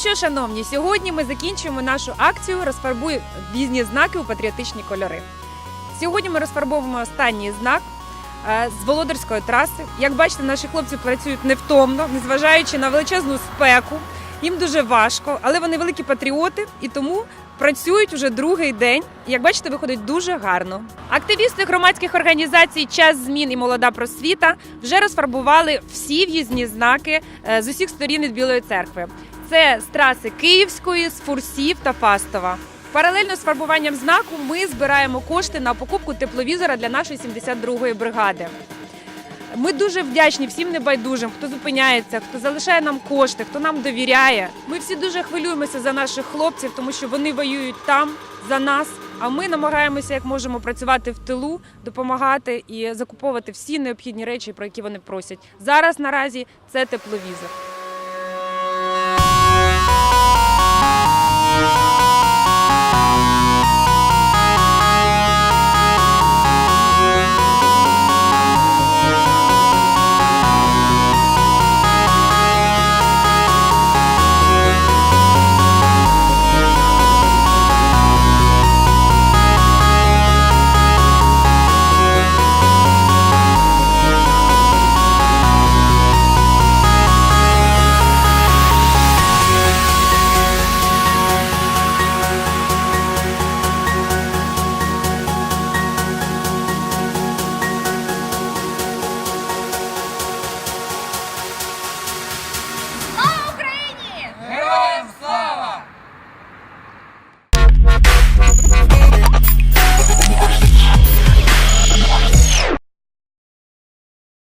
що, шановні, сьогодні ми закінчуємо нашу акцію Розфарбуй в'їзні знаки у патріотичні кольори. Сьогодні ми розфарбовуємо останній знак е, з володарської траси. Як бачите, наші хлопці працюють невтомно, незважаючи на величезну спеку. Їм дуже важко, але вони великі патріоти і тому працюють уже другий день. І, Як бачите, виходить дуже гарно. Активісти громадських організацій Час змін і молода просвіта вже розфарбували всі в'їзні знаки е, з усіх сторін від Білої церкви. Це з траси Київської, з Фурсів та Фастова. Паралельно з фарбуванням знаку ми збираємо кошти на покупку тепловізора для нашої 72-ї бригади. Ми дуже вдячні всім небайдужим, хто зупиняється, хто залишає нам кошти, хто нам довіряє. Ми всі дуже хвилюємося за наших хлопців, тому що вони воюють там за нас. А ми намагаємося як можемо працювати в тилу, допомагати і закуповувати всі необхідні речі, про які вони просять. Зараз наразі це тепловізор.